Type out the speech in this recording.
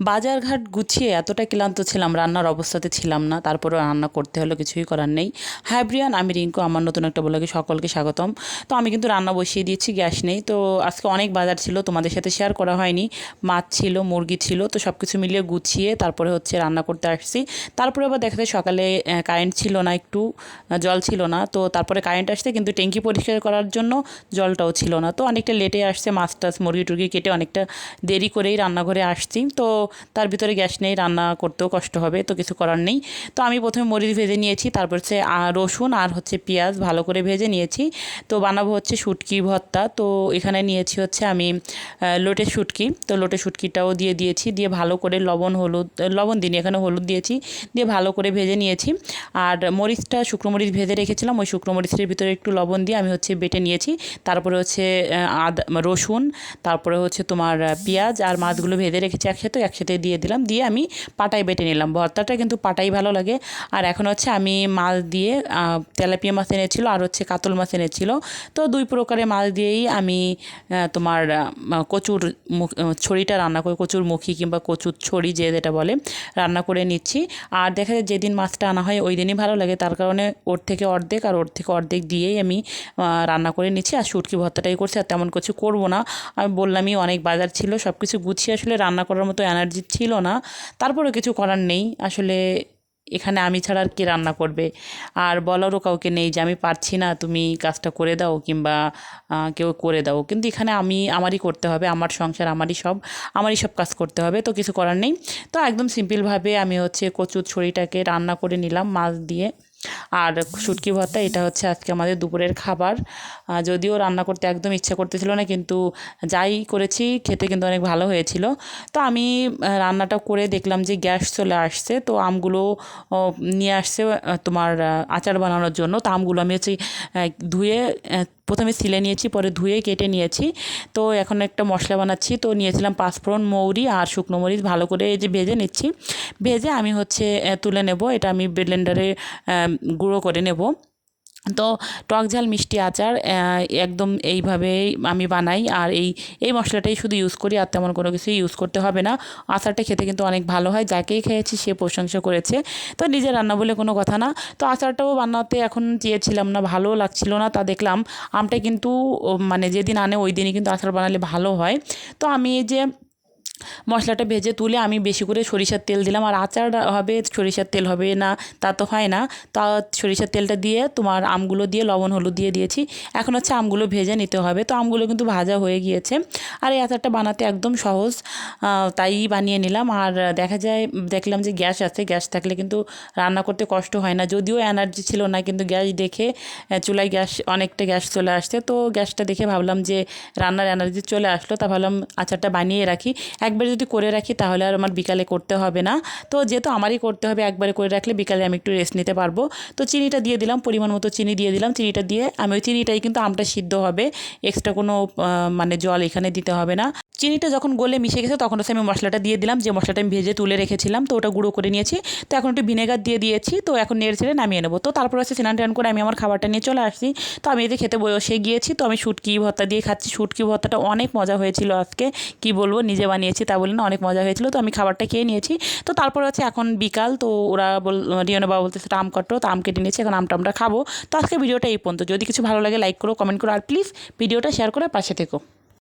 বাজার ঘাট গুছিয়ে এতটা ক্লান্ত ছিলাম, রান্নার অবস্থাতে ছিলাম না, তারপরেও রান্না করতে হলো কিছুই করার নেই। হাই ব্রিয়ান, আমি রিঙ্কু, আমার নতুন একটা ব্লগে সকলকে স্বাগতম। তো আমি কিন্তু রান্না বসিয়ে দিয়েছি, গ্যাস নেই। তো আজকে অনেক বাজার ছিল, তোমাদের সাথে শেয়ার করা হয়নি। মাছ ছিল, মুরগি ছিল, তো সব কিছু মিলিয়ে গুছিয়ে তারপরে হচ্ছে রান্না করতে আসছি। তারপরে আবার দেখা যায় সকালে কারেন্ট ছিল না একটু জল ছিল না। তো তারপরে কারেন্ট আসছে, কিন্তু ট্যাঙ্কি পরিষ্কার করার জন্য জলটাও ছিল না। তো অনেকটা লেটে আসছে মাছ টাছ মুরগি টুরগি কেটে অনেকটা দেরি করেই রান্নাঘরে আসছি। তো তার ভিতরে গ্যাস নেই, রান্না করতেও কষ্ট হবে, তো কিছু করার নেই। তো আমি প্রথমে মরিচ ভেজে নিয়েছি, তারপর হচ্ছে রসুন আর হচ্ছে পেঁয়াজ ভালো করে ভেজে নিয়েছি। তো বানাবো হচ্ছে শুটকি ভর্তা, তো এখানে নিয়েছি হচ্ছে আমি লোটে শুটকি। তো লোটে শুটকিটাও দিয়ে দিয়েছি, দিয়ে ভালো করে লবণ, হলুদ, লবণ দিইনি, এখানে হলুদ দিয়েছি, দিয়ে ভালো করে ভেজে নিয়েছি। আর মরিচটা, শুকনো মরিচ ভেজে রেখেছিলাম, ওই শুকনো মরিচের ভিতরে একটু লবণ দিয়ে আমি হচ্ছে বেটে নিয়েছি। তারপরে হচ্ছে আদা, রসুন, তারপরে হচ্ছে তোমার পেঁয়াজ আর মাছগুলো ভেজে রেখেছি একসাথে একসাথে দিয়ে দিলাম, দিয়ে আমি পাটায় বেটে নিলাম। ভর্তাটা কিন্তু পাটাই ভালো লাগে। আর এখন হচ্ছে আমি মাছ দিয়ে তেলাপিয়া মাছ এনেছিল আর হচ্ছে কাতল মাছ এনেছিল। তো দুই প্রকারের মাছ দিয়েই আমি তোমার কচুর মুখ ছড়িটা রান্না করে, কচুর মুখী কিংবা কচুর ছড়ি যে যেটা বলে, রান্না করে নিচ্ছি। আর দেখা যায় যেদিন মাছটা আনা হয় ওই দিনই ভালো লাগে। তার কারণে ওর থেকে অর্ধেক আর ওর থেকে অর্ধেক দিয়েই আমি রান্না করে নিচ্ছি। আর শুটকি ভর্তাটাই করছি, আর তেমন কিছু করব না। আমি বললামই অনেক বাজার ছিল সব কিছু গুছিয়ে আসলে রান্না করার মতো এনার্জি ছিল না। তারপরেও কিছু করার নেই। আসলে এখানে আমি ছাড়া আর কে রান্না করবে? আর বলারও কাউকে নেই যে আমি পারছি না, তুমি কাজটা করে দাও কিংবা কেউ করে দাও। কিন্তু এখানে আমি, আমারই করতে হবে, আমার সংসার আমারই সব আমারই সব কাজ করতে হবে, তো কিছু করার নেই। তো একদম সিম্পলভাবে আমি হচ্ছে কচুর ছড়িটাকে রান্না করে নিলাম মাছ দিয়ে। আর শুটকি ভর্তা, এটা হচ্ছে আজকে আমাদের দুপুরের খাবার। যদিও রান্না করতে একদম ইচ্ছা করতেছিল না, কিন্তু যাই করেছি, খেতে কিন্তু অনেক ভালো হয়েছিল। তো আমি রান্নাটা করে দেখলাম যে গ্যাস চলে আসছে, তো আমগুলো নিয়ে আসছে তোমার আচার বানানোর জন্য। তো আমগুলো আমি হচ্ছে ধুয়ে প্রথমে সিলে নিয়েছি, পরে ধুয়ে কেটে নিয়েছি। তো এখন একটা মশলা বানাচ্ছি, তো নিয়েছিলাম পাঁচফোড়ন, মৌরি আর শুকনো মরিচ ভালো করে এই যে ভেজে নিচ্ছি। ভেজে আমি হচ্ছে তুলে নেব, এটা আমি ব্লেন্ডারে গুঁড়ো করে নেব। তো টক ঝাল মিষ্টি আচার একদম এইভাবেই আমি বানাই। আর এই এই মশলাটাই শুধু ইউজ করি, আর তেমন কোনো কিছু ইউজ করতে হবে না। আচারটা খেতে কিন্তু অনেক ভালো হয়, যাকেই খেয়েছি সে প্রশংসা করেছে। তো নিজে রান্না বলে কোনো কথা না। তো আচারটাও বানাতে এখন চেয়েছিলাম না, ভালো লাগছিল না, তা দেখলাম আমটা কিন্তু মানে যেদিন আনে ওই দিনই কিন্তু আচার বানালে ভালো হয়। তো আমি এই যে মশলাটা ভেজে তুলে আমি বেশি করে সরিষার তেল দিলাম। আর আচার হবে, সরিষার তেল হবে না, তা তো হয় না। তা সরিষার তেলটা দিয়ে তোমার আমগুলো দিয়ে, লবণ, হলুদ দিয়ে দিয়েছি। এখন হচ্ছে আমগুলো ভেজে নিতে হবে। তো আমগুলো কিন্তু ভাজা হয়ে গিয়েছে। আর এই আচারটা বানাতে একদম সহজ তাই বানিয়ে নিলাম। আর দেখা যায়, দেখলাম যে গ্যাস আছে, গ্যাস থাকলে কিন্তু রান্না করতে কষ্ট হয় না। যদিও এনার্জি ছিল না, কিন্তু গ্যাস দেখে চুলায় গ্যাস, অনেকটা গ্যাস চলে আসছে। তো গ্যাসটা দেখে ভাবলাম যে রান্নার এনার্জি চলে আসলো, তা ভাবলাম আচারটা বানিয়ে রাখি। একবার যদি করে রাখি, তাহলে আর আমার বিকালে করতে হবে না। তো যেহেতু আমারই করতে হবে, একবারে করে রাখলে বিকালে আমি একটু রেস্ট নিতে পারব। তো চিনিটা দিয়ে দিলাম, পরিমাণ মতো চিনি দিয়ে দিলাম। চিনিটা দিয়ে আমি ওই চিনিটাই কিন্তু আমটা সিদ্ধ হবে। এক্সট্রা কোনো মানে জল এখানে দিতে হবে না। চিনিটা যখন গলে মিশে গেছে, তখন হচ্ছে আমি মশলাটা দিয়ে দিলাম। যে মশলাটা আমি ভেজে তুলে রেখেছিলাম, তো ওটা গুঁড়ো করে নিয়েছি। তো এখন একটু ভিনেগার দিয়ে দিয়েছি, তো এখন নেড়ে ছেড়ে নামিয়ে নেব। তো তারপর হচ্ছে স্নান টান করে আমি আমার খাবারটা নিয়ে চলে আসছি। তো আমি এতে খেতে বসে গিয়েছি, তো আমি শুটকি ভর্তা দিয়ে খাচ্ছি। শুটকি ভর্তাটা অনেক মজা হয়েছিল আজকে। কি বলব, নিজে বানিয়েছি। তা বলে না, অনেক মজা হয়েছিল। তো আমি খাবারটা খেয়ে নিয়েছি। তো তারপর হচ্ছে এখন বিকাল, তো ওরা বল রিয়না বাবা বলতেছে আম কাটো, তো আম কেটে নিয়েছি, এখন আমটা আমরা খাব। তো আজকে ভিডিওটা এই পর্যন্ত। যদি কিছু ভালো লাগে লাইক করো কমেন্ট করো, আর প্লিজ ভিডিওটা শেয়ার করে পাশে থেকো।